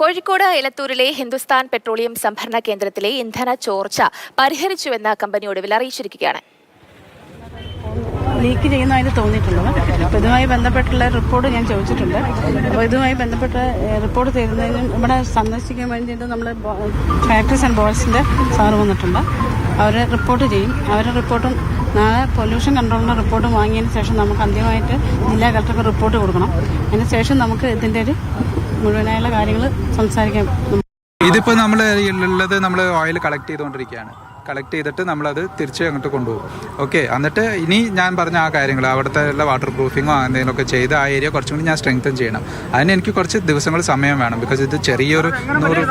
Kozhikode എലത്തൂരിലെ Hindustan petroleum സംഭരണ കേന്ദ്രത്തിലെ ഇന്ധന ചോർച്ച പരിഹരിച്ചുവെന്ന് കമ്പനി ഒടുവിൽ അറിയിച്ചിരിക്കുകയാണ്. ലീക്ക് ചെയ്യുന്നതായിട്ട് തോന്നിയിട്ടുള്ളത് അപ്പോൾ ഇതുമായി ബന്ധപ്പെട്ടുള്ള റിപ്പോർട്ട് ഞാൻ ചോദിച്ചിട്ടുണ്ട്. അപ്പോൾ ഇതുമായി ബന്ധപ്പെട്ട റിപ്പോർട്ട് തരുന്നതിനും ഇവിടെ സന്ദർശിക്കാൻ വേണ്ടിയിട്ട് നമ്മൾ ഫാക്ടറീസ് ആൻഡ് ബോയ്സിന്റെ സാറ് വന്നിട്ടുണ്ട്. അവർ റിപ്പോർട്ട് ചെയ്യും. അവരുടെ റിപ്പോർട്ടും നാളെ പൊല്യൂഷൻ കൺട്രോളിന്റെ റിപ്പോർട്ട് വാങ്ങിയതിന് ശേഷം നമുക്ക് അന്തിമമായിട്ട് ജില്ലാ കളക്ടർക്ക് റിപ്പോർട്ട് കൊടുക്കണം. അതിന് ശേഷം നമുക്ക് ഇതിന്റെ ഒരു മുഴുവനായുള്ള കാര്യങ്ങൾ സംസാരിക്കാം ഇതിപ്പോ നമ്മൾ ഉള്ളത് നമ്മൾ ഓയിൽ കളക്ട് ചെയ്തുകൊണ്ടിരിക്കുകയാണ്. കളക്ട് ചെയ്തിട്ട് നമ്മളത് തിരിച്ച് അങ്ങോട്ട് കൊണ്ടുപോകും. ഓക്കെ എന്നിട്ട് ഇനി ഞാൻ പറഞ്ഞ ആ കാര്യങ്ങൾ അവിടുത്തെ ഉള്ള വാട്ടർ പ്രൂഫിങ്ങോ എന്തെങ്കിലുമൊക്കെ ചെയ്ത് ആ ഏരിയ കുറച്ചും കൂടി ഞാൻ സ്ട്രെങ്തൻ ചെയ്യണം. അതിന് എനിക്ക് കുറച്ച് ദിവസങ്ങൾ സമയം വേണം ബിക്കോസ് ഇത് ചെറിയൊരു നൂറ്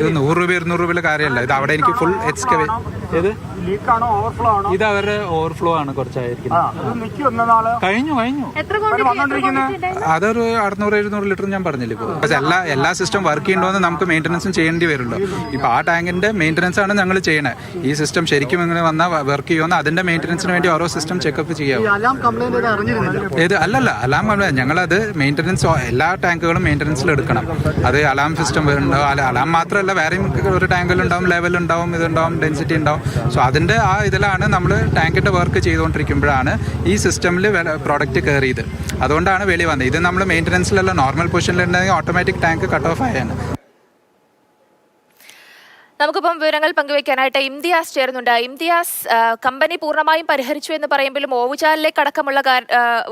ഇത് നൂറ് രൂപ ഇരുന്നൂറ് രൂപയുടെ കാര്യമല്ല. ഇത് അവിടെ എനിക്ക് ഫുൾ എക്സ്കവേ ഏത്? ലീക്കാണോ ഓവർഫ്ലോ ആണോ? ഇത് അവരുടെ ഓവർഫ്ലോ ആണ് കുറച്ചായിരിക്കുന്നത്. കഴിഞ്ഞു കഴിഞ്ഞു. അതൊരു അറുന്നൂറ് എഴുന്നൂറ് ലിറ്റർ ഞാൻ പറഞ്ഞില്ല ഇപ്പോൾ പക്ഷേ എല്ലാ എല്ലാ സിസ്റ്റം വർക്ക് ചെയ്യണമെന്ന് നമുക്ക് മെയിന്റനൻസും ചെയ്യേണ്ടി വരുള്ളൂ ഇപ്പോൾ ആ ടാങ്കിന്റെ മെയിന്റനൻസ് ആണ് ഞങ്ങൾ ചെയ്യണത് ഈ സിസ്റ്റം ശരിക്കും ഇങ്ങനെ വന്നാൽ വർക്ക് ചെയ്യുമെന്ന് അതിന്റെ മെയിന്റനൻസിന് വേണ്ടി ഓരോ സിസ്റ്റം ചെക്കപ്പ് ചെയ്യാവും. അറിഞ്ഞിരുന്നില്ല. ഏത്? അല്ലല്ല അലാം കംപ്ലൈന്റ് ഞങ്ങളത് മെയിന്റനൻസ് എല്ലാ ടാങ്കുകളും മെയിന്റനൻസിൽ എടുക്കണം. അത് അലാം സിസ്റ്റം ഉണ്ടാവും അല്ല അലാം മാത്രമല്ല വേറെയും ഒരു ടാങ്കിലുണ്ടാവും ലെവൽ ഉണ്ടാവും ഇതുണ്ടാവും ഡെൻസിറ്റി ഉണ്ടാവും. സോ അതിന്റെ ആ ഇതിലാണ് നമ്മൾ ടാങ്കിന്റെ വർക്ക് ചെയ്തുകൊണ്ടിരിക്കുമ്പോഴാണ് ഈ സിസ്റ്റമിൽ പ്രോഡക്റ്റ് കയറിയത് അതുകൊണ്ടാണ് വെളി വന്നത്. ഇത് നമ്മൾ മെയിന്റനൻസിലല്ല നോർമൽ പൊസിഷനിലുണ്ടെങ്കിൽ ഓട്ടോമാറ്റിക് ടാങ്ക് കട്ട് ഓഫ് ആയാണ് നമുക്കിപ്പം വിവരങ്ങൾ പങ്കുവയ്ക്കാനായിട്ട് ഇംതിയാസ് ചേരുന്നുണ്ട്. ഇംതിയാസ് കമ്പനി പൂർണമായും പരിഹരിച്ചു എന്ന് പറയുമ്പോഴും ഓവുചാലിലേക്ക് അടക്കമുള്ള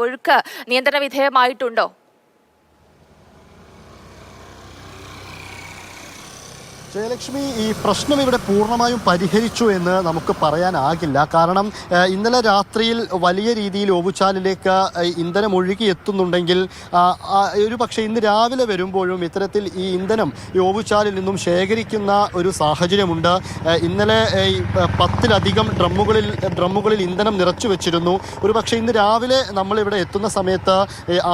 ഒഴുക്ക് നിയന്ത്രണ വിധേയമായിട്ടുണ്ടോ? ജയലക്ഷ്മി ഈ പ്രശ്നം ഇവിടെ പൂർണമായും പരിഹരിച്ചു എന്ന് നമുക്ക് പറയാനാകില്ല. കാരണം ഇന്നലെ രാത്രിയിൽ വലിയ രീതിയിൽ ഓവുചാലിലേക്ക് ഇന്ധനം ഒഴുകി എത്തുന്നുണ്ടെങ്കിൽ ഒരു പക്ഷേ ഇന്ന് രാവിലെ വരുമ്പോഴും ഇത്തരത്തിൽ ഈ ഇന്ധനം ഈ ഓവുചാലിൽ നിന്നും ശേഖരിക്കുന്ന ഒരു സാഹചര്യമുണ്ട്. ഇന്നലെ ഈ, പത്തിലധികം ഡ്രമ്മുകളിൽ ഡ്രമ്മുകളിൽ ഇന്ധനം നിറച്ചു വെച്ചിരുന്നു. ഒരു പക്ഷേ ഇന്ന് രാവിലെ നമ്മളിവിടെ എത്തുന്ന സമയത്ത്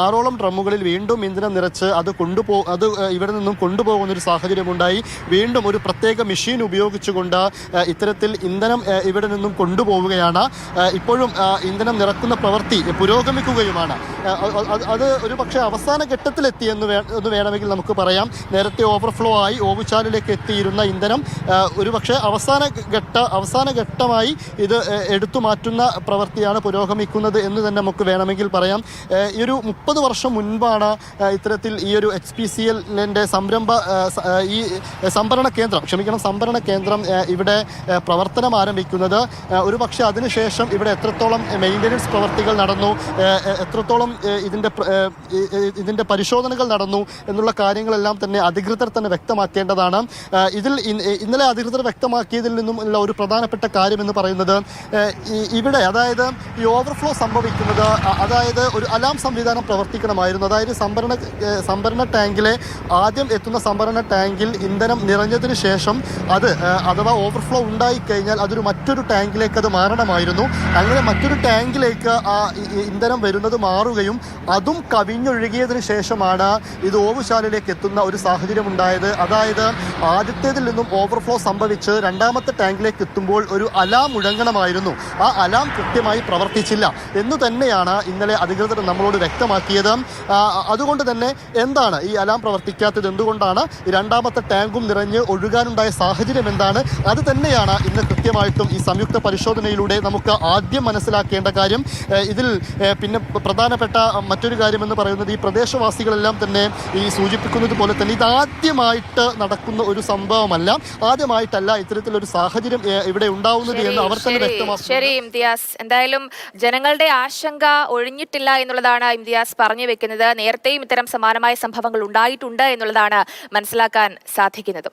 ആറോളം ഡ്രമ്മുകളിൽ വീണ്ടും ഇന്ധനം നിറച്ച് അത് കൊണ്ടുപോ അത് ഇവിടെ നിന്നും കൊണ്ടുപോകുന്ന ഒരു സാഹചര്യമുണ്ടായി. വീണ്ടും ഒരു പ്രത്യേക മെഷീൻ ഉപയോഗിച്ചുകൊണ്ട് ഇത്തരത്തിൽ ഇന്ധനം ഇവിടെ നിന്നും കൊണ്ടുപോവുകയാണ്. ഇപ്പോഴും ഇന്ധനം നിറക്കുന്ന പ്രവൃത്തി പുരോഗമിക്കുകയുമാണ്. അത് ഒരു പക്ഷേ അവസാന ഘട്ടത്തിലെത്തി എന്ന് വേ എന്ന് വേണമെങ്കിൽ നമുക്ക് പറയാം. നേരത്തെ ഓവർഫ്ലോ ആയി ഓവുചാലിലേക്ക് എത്തിയിരുന്ന ഇന്ധനം ഒരു പക്ഷേ അവസാന ഘട്ട അവസാന ഘട്ടമായി ഇത് എടുത്തു മാറ്റുന്ന പ്രവൃത്തിയാണ് പുരോഗമിക്കുന്നത് എന്ന് തന്നെ നമുക്ക് വേണമെങ്കിൽ പറയാം. ഈ ഒരു മുപ്പത് വർഷം മുൻപാണ് ഇത്തരത്തിൽ ഈ ഒരു എച്ച് പി സി എല്ലിന്റെ സംരംഭ ഈ സംഭരണ കേന്ദ്രം ക്ഷമിക്കണം സംഭരണ കേന്ദ്രം ഇവിടെ പ്രവർത്തനം ആരംഭിക്കുന്നത്. ഒരു പക്ഷേ അതിനുശേഷം ഇവിടെ എത്രത്തോളം മെയിന്റനൻസ് പ്രവർത്തികൾ നടന്നു എത്രത്തോളം ഇതിന്റെ ഇതിന്റെ പരിശോധനകൾ നടന്നു എന്നുള്ള കാര്യങ്ങളെല്ലാം തന്നെ അധികൃതർ തന്നെ വ്യക്തമാക്കേണ്ടതാണ്. ഇതിൽ ഇന്നലെ അധികൃതർ വ്യക്തമാക്കിയതിൽ നിന്നും ഉള്ള ഒരു പ്രധാനപ്പെട്ട കാര്യം എന്ന് പറയുന്നത് ഇവിടെ അതായത് ഈ ഓവർഫ്ലോ സംഭവിക്കുന്നത് അതായത് ഒരു അലാം സംവിധാനം പ്രവർത്തിക്കണമായിരുന്നു. അതായത് സംഭരണ സംഭരണ ടാങ്കിലെ ആദ്യം എത്തുന്ന സംഭരണ ടാങ്കിൽ ഇന്ധനം നിറഞ്ഞതിന് ശേഷം അത് അഥവാ ഓവർഫ്ലോ ഉണ്ടായി കഴിഞ്ഞാൽ അതൊരു മറ്റൊരു ടാങ്കിലേക്ക് അത് മാറണമായിരുന്നു. അങ്ങനെ മറ്റൊരു ടാങ്കിലേക്ക് ആ ഇന്ധനം വരുന്നത് മാറുകയും അതും കവിഞ്ഞൊഴുകിയതിന് ശേഷമാണ് ഇത് ഓവുശാലയിലേക്ക് എത്തുന്ന ഒരു സാഹചര്യം ഉണ്ടായത് അതായത് ആദ്യത്തേതിൽ നിന്നും ഓവർഫ്ലോ സംഭവിച്ച് രണ്ടാമത്തെ ടാങ്കിലേക്ക് എത്തുമ്പോൾ ഒരു അലാം മുഴങ്ങണമായിരുന്നു. ആ അലാം കൃത്യമായി പ്രവർത്തിച്ചില്ല. എന്ന് തന്നെയാണ് ഇന്നലെ അധികൃതർ നമ്മളോട് വ്യക്തമാക്കിയത്. അതുകൊണ്ട് തന്നെ എന്താണ് ഈ അലാം പ്രവർത്തിക്കാത്തത്? എന്തുകൊണ്ടാണ് രണ്ടാമത്തെ ടാങ്കും നിറഞ്ഞ് ഒഴുകാനുണ്ടായ സാഹചര്യം എന്താണ്? അത് തന്നെയാണ് ഇന്ന് കൃത്യമായിട്ടും ഈ സംയുക്ത പരിശോധനയിലൂടെ നമുക്ക് ആദ്യം മനസ്സിലാക്കേണ്ട കാര്യം. ഇതിൽ പിന്നെ പ്രധാനപ്പെട്ട മറ്റൊരു കാര്യം എന്ന് പറയുന്നത് ഈ പ്രദേശവാസികളെല്ലാം തന്നെ ഈ സൂചിപ്പിക്കുന്നത് പോലെ തന്നെ ഇതാദ്യമായിട്ട് നടക്കുന്ന ഒരു സംഭവമല്ല. ആദ്യമായിട്ടല്ല ഇത്തരത്തിലൊരു സാഹചര്യം ഇവിടെ ഉണ്ടാവുന്നത് എന്ന് അവർ തന്നെ വ്യക്തമാക്കുന്നു. ശരി ഇംതിയാസ്. എന്തായാലും ജനങ്ങളുടെ ആശങ്ക ഒഴിഞ്ഞിട്ടില്ല എന്നുള്ളതാണ് ഇംതിയാസ് പറഞ്ഞു വെക്കുന്നത്. നേരത്തെയും ഇത്തരം സമാനമായ സംഭവങ്ങൾ ഉണ്ടായിട്ടുണ്ട് എന്നുള്ളതാണ് മനസ്സിലാക്കാൻ സാധിക്കുന്നത്.